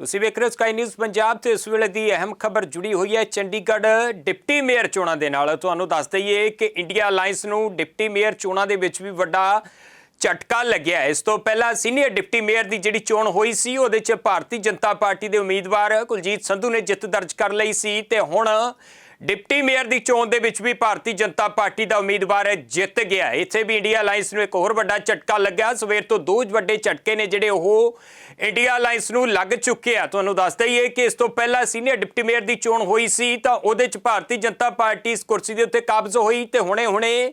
ਤੁਸੀਂ ਵੇਖ ਰਹੇ ਹੋ ਸਕਾਈ ਨਿਊਜ਼ ਪੰਜਾਬ ਤੇ ਇਸ ਵੇਲੇ ਦੀ ਅਹਿਮ ਖਬਰ ਜੁੜੀ ਹੋਈ ਹੈ ਚੰਡੀਗੜ੍ਹ ਡਿਪਟੀ ਮੇਅਰ ਚੋਣਾਂ ਦੇ ਨਾਲ। ਤੁਹਾਨੂੰ ਦੱਸ ਦਈਏ ਕਿ ਇੰਡੀਆ ਅਲਾਈਅੰਸ ਨੂੰ ਡਿਪਟੀ ਮੇਅਰ ਚੋਣਾਂ ਦੇ ਵਿੱਚ ਵੀ ਵੱਡਾ ਝਟਕਾ ਲੱਗਿਆ ਇਸ ਤੋਂ ਪਹਿਲਾਂ ਸੀਨੀਅਰ ਡਿਪਟੀ ਮੇਅਰ ਦੀ ਜਿਹੜੀ ਚੋਣ ਹੋਈ ਸੀ, ਉਹਦੇ 'ਚ ਭਾਰਤੀ ਜਨਤਾ ਪਾਰਟੀ ਦੇ ਉਮੀਦਵਾਰ ਕੁਲਜੀਤ ਸੰਧੂ ਨੇ ਜਿੱਤ ਦਰਜ ਕਰ ਲਈ ਸੀ ਤੇ ਹੁਣ ਡਿਪਟੀ ਮੇਅਰ ਦੀ ਚੋਣ ਦੇ ਵਿੱਚ ਵੀ ਭਾਰਤੀ ਜਨਤਾ ਪਾਰਟੀ ਦਾ ਉਮੀਦਵਾਰ ਜਿੱਤ ਗਿਆ ਇੱਥੇ ਵੀ ਇੰਡੀਆ ਅਲਾਈਅੰਸ ਨੂੰ ਇੱਕ ਹੋਰ ਵੱਡਾ ਝਟਕਾ ਲੱਗਿਆ। ਸਵੇਰ ਤੋਂ ਦੋ ਵੱਡੇ ਝਟਕੇ ਨੇ ਜਿਹੜੇ ਉਹ ਇੰਡੀਆ ਅਲਾਈਅੰਸ ਨੂੰ ਲੱਗ ਚੁੱਕੇ ਆ। ਤੁਹਾਨੂੰ ਦੱਸ ਦਈਏ ਕਿ ਇਸ ਤੋਂ ਪਹਿਲਾਂ ਸੀਨੀਅਰ ਡਿਪਟੀ ਮੇਅਰ ਦੀ ਚੋਣ ਹੋਈ ਸੀ ਤਾਂ ਉਹਦੇ 'ਚ ਭਾਰਤੀ ਜਨਤਾ ਪਾਰਟੀ ਇਸ ਕੁਰਸੀ ਦੇ ਉੱਤੇ ਕਾਬਜ਼ ਹੋਈ ਤੇ ਹੁਣੇ-ਹੁਣੇ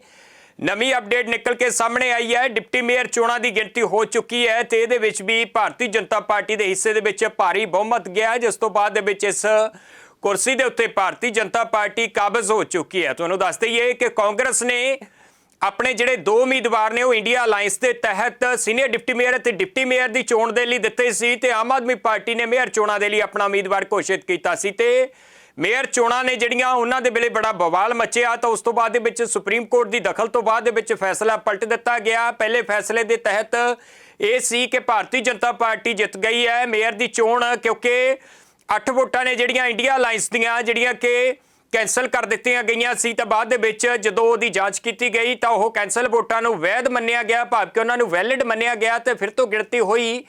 ਨਵੀਂ ਅਪਡੇਟ ਨਿਕਲ ਕੇ ਸਾਹਮਣੇ ਆਈ ਹੈ। ਡਿਪਟੀ ਮੇਅਰ ਚੋਣਾਂ ਦੀ ਗਿਣਤੀ ਹੋ ਚੁੱਕੀ ਹੈ ਤੇ ਇਹਦੇ ਵਿੱਚ ਵੀ ਭਾਰਤੀ ਜਨਤਾ ਪਾਰਟੀ ਦੇ ਹਿੱਸੇ ਦੇ ਵਿੱਚ ਭਾਰੀ ਬਹੁਮਤ ਗਿਆ ਜਿਸ ਤੋਂ ਬਾਅਦ ਦੇ ਵਿੱਚ ਇਸ ਕੁਰਸੀ ਦੇ ਉੱਤੇ ਭਾਰਤੀ ਜਨਤਾ ਪਾਰਟੀ ਕਾਬਜ਼ ਹੋ ਚੁੱਕੀ ਹੈ। ਤੁਹਾਨੂੰ ਦੱਸ ਦਈਏ ਕਿ ਕਾਂਗਰਸ ਨੇ ਆਪਣੇ ਜਿਹੜੇ ਦੋ ਉਮੀਦਵਾਰ ਨੇ, ਉਹ ਇੰਡੀਆ ਅਲਾਈਅੰਸ ਦੇ ਤਹਿਤ ਸੀਨੀਅਰ ਡਿਪਟੀ ਮੇਅਰ ਅਤੇ ਡਿਪਟੀ ਮੇਅਰ ਦੀ ਚੋਣ ਦੇ ਲਈ ਦਿੱਤੇ ਸੀ ਤੇ ਆਮ ਆਦਮੀ ਪਾਰਟੀ ਨੇ ਮੇਅਰ ਚੋਣਾਂ ਦੇ ਲਈ ਆਪਣਾ ਉਮੀਦਵਾਰ ਘੋਸ਼ਿਤ ਕੀਤਾ ਸੀ ਤੇ ਮੇਅਰ ਚੋਣਾਂ ਨੇ ਜਿਹੜੀਆਂ ਉਹਨਾਂ ਦੇ ਵੇਲੇ ਬੜਾ ਬਵਾਲ ਮਚਿਆ ਤਾਂ ਉਸ ਤੋਂ ਬਾਅਦ ਦੇ ਵਿੱਚ ਸੁਪਰੀਮ ਕੋਰਟ ਦੀ ਦਖਲ ਤੋਂ ਬਾਅਦ ਦੇ ਵਿੱਚ ਫੈਸਲਾ ਪਲਟ ਦਿੱਤਾ ਗਿਆ। ਪਹਿਲੇ ਫੈਸਲੇ ਦੇ ਤਹਿਤ ਇਹ ਸੀ ਕਿ ਭਾਰਤੀ ਜਨਤਾ ਪਾਰਟੀ ਜਿੱਤ ਗਈ ਹੈ, ਮੇਅਰ ਦੀ ਚੋਣ ਕਿਉਂਕਿ 8 ਵੋਟਾਂ ਨੇ ਜਿਹੜੀਆਂ ਇੰਡੀਆ ਅਲਾਈਅੰਸ ਦੀਆਂ, ਜਿਹੜੀਆਂ ਕਿ ਕੈਨਸਲ ਕਰ ਦਿੱਤੀਆਂ ਗਈਆਂ ਸੀ। ਤਾਂ ਬਾਅਦ ਦੇ ਵਿੱਚ ਜਦੋਂ ਉਹਦੀ ਜਾਂਚ ਕੀਤੀ ਗਈ, ਤਾਂ ਉਹ ਕੈਨਸਲ ਵੋਟਾਂ ਨੂੰ ਵੈਧ ਮੰਨਿਆ ਗਿਆ ਭਾਵ ਕਿ ਉਹਨਾਂ ਨੂੰ ਵੈਲਿਡ ਮੰਨਿਆ ਗਿਆ ਤੇ ਫਿਰ ਤੋਂ ਗਿਣਤੀ ਹੋਈ।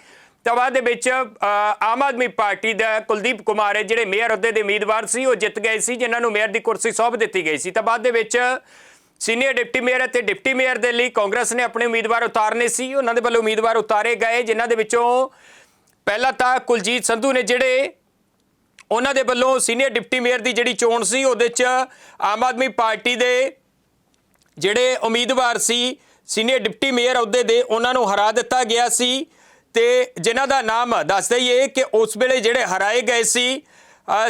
ਤਾਂ ਬਾਅਦ ਦੇ ਵਿੱਚ ਆਮ ਆਦਮੀ ਪਾਰਟੀ ਦਾ ਕੁਲਦੀਪ ਕੁਮਾਰ ਹੈ, ਜਿਹੜੇ ਮੇਅਰ ਅਹੁਦੇ ਦੇ ਉਮੀਦਵਾਰ ਸੀ, ਉਹ ਜਿੱਤ ਗਏ ਸੀ, ਜਿਨ੍ਹਾਂ ਨੂੰ ਮੇਅਰ ਦੀ ਕੁਰਸੀ ਸੌਂਪ ਦਿੱਤੀ ਗਈ ਸੀ। ਤਾਂ ਬਾਅਦ ਦੇ ਵਿੱਚ ਸੀਨੀਅਰ ਡਿਪਟੀ ਮੇਅਰ ਅਤੇ ਡਿਪਟੀ ਮੇਅਰ ਦੇ ਲਈ ਕਾਂਗਰਸ ਨੇ ਆਪਣੇ ਉਮੀਦਵਾਰ ਉਤਾਰਨੇ ਸੀ। ਉਹਨਾਂ ਦੇ ਵੱਲੋਂ ਉਮੀਦਵਾਰ ਉਤਾਰੇ ਗਏ, ਜਿਨ੍ਹਾਂ ਦੇ ਵਿੱਚੋਂ ਪਹਿਲਾਂ ਤਾਂ ਕੁਲਜੀਤ ਸੰਧੂ ਨੇ ਜਿਹੜੇ ਉਹਨਾਂ ਦੇ ਵੱਲੋਂ ਸੀਨੀਅਰ ਡਿਪਟੀ ਮੇਅਰ ਦੀ ਜਿਹੜੀ ਚੋਣ ਸੀ, ਉਹਦੇ 'ਚ ਆਮ ਆਦਮੀ ਪਾਰਟੀ ਦੇ ਜਿਹੜੇ ਉਮੀਦਵਾਰ ਸੀ, ਸੀਨੀਅਰ ਡਿਪਟੀ ਮੇਅਰ ਅਹੁਦੇ ਦੇ, ਉਹਨਾਂ ਨੂੰ ਹਰਾ ਦਿੱਤਾ ਗਿਆ ਸੀ ਤੇ ਜਿਨ੍ਹਾਂ ਦਾ ਨਾਮ ਦੱਸ ਦਈਏ ਕਿ ਉਸ ਵੇਲੇ ਜਿਹੜੇ ਹਰਾਏ ਗਏ ਸੀ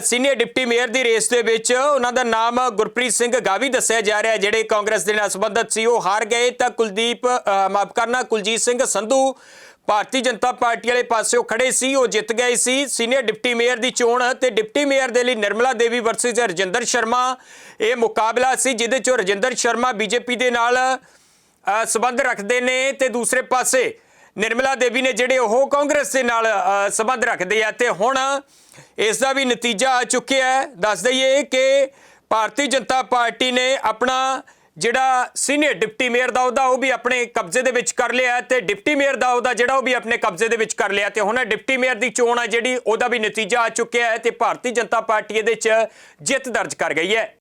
ਸੀਨੀਅਰ ਡਿਪਟੀ ਮੇਅਰ ਦੀ ਰੇਸ ਦੇ ਵਿੱਚ ਉਹਨਾਂ ਦਾ ਨਾਮ ਗੁਰਪ੍ਰੀਤ ਸਿੰਘ ਗਾਵੀ ਦੱਸਿਆ ਜਾ ਰਿਹਾ ਜਿਹੜੇ ਕਾਂਗਰਸ ਦੇ ਨਾਲ ਸੰਬੰਧਤ ਸੀ, ਉਹ ਹਾਰ ਗਏ ਤਾਂ ਕੁਲਦੀਪ ਮਾਫ ਕਰਨਾ, ਕੁਲਜੀਤ ਸਿੰਘ ਸੰਧੂ ਭਾਰਤੀ ਜਨਤਾ ਪਾਰਟੀ ਵਾਲੇ ਪਾਸੇ ਉਹ ਖੜੇ ਸੀ ਉਹ ਜਿੱਤ ਗਏ ਸੀ। ਸੀਨੀਅਰ ਡਿਪਟੀ ਮੇਅਰ ਦੀ ਚੋਣ ਤੇ ਡਿਪਟੀ ਮੇਅਰ ਦੇ ਲਈ ਨਿਰਮਲਾ ਦੇਵੀ ਵਰਸਸ ਰਜਿੰਦਰ ਸ਼ਰਮਾ। ਇਹ ਮੁਕਾਬਲਾ ਸੀ ਜਿਹਦੇ ਚ ਰਜਿੰਦਰ ਸ਼ਰਮਾ ਬੀਜੇਪੀ ਦੇ ਨਾਲ ਅ, ਸੰਬੰਧ ਰੱਖਦੇ ਨੇ ਤੇ ਦੂਸਰੇ ਪਾਸੇ ਨਿਰਮਲਾ ਦੇਵੀ ਨੇ ਜਿਹੜੇ ਉਹ ਕਾਂਗਰਸ ਦੇ ਨਾਲ ਅ, ਸੰਬੰਧ ਰੱਖਦੇ ਆ ਤੇ ਹੁਣ ਇਸ ਦਾ ਵੀ ਨਤੀਜਾ ਆ ਚੁੱਕਿਆ ਹੈ। ਦੱਸ ਦਈਏ ਕਿ ਭਾਰਤੀ ਜਨਤਾ ਪਾਰਟੀ ਨੇ ਆਪਣਾ ਜਿਹੜਾ ਸੀਨੀਅਰ ਡਿਪਟੀ ਮੇਅਰ ਦਾ ਉਹਦਾ ਉਹ ਵੀ ਆਪਣੇ ਕਬਜ਼ੇ ਦੇ ਵਿੱਚ ਕਰ ਲਿਆ ਤੇ ਡਿਪਟੀ ਮੇਅਰ ਦਾ ਉਹਦਾ ਜਿਹੜਾ, ਉਹ ਵੀ ਆਪਣੇ ਕਬਜ਼ੇ ਦੇ ਵਿੱਚ ਕਰ ਲਿਆ ਤੇ ਹੁਣ ਡਿਪਟੀ ਮੇਅਰ ਦੀ ਚੋਣ ਆ ਜਿਹੜੀ, ਉਹਦਾ ਵੀ ਨਤੀਜਾ ਆ ਚੁੱਕਿਆ ਹੈ ਤੇ ਭਾਰਤੀ ਜਨਤਾ ਪਾਰਟੀ ਇਹਦੇ 'ਚ ਜਿੱਤ ਦਰਜ ਕਰ ਗਈ ਹੈ।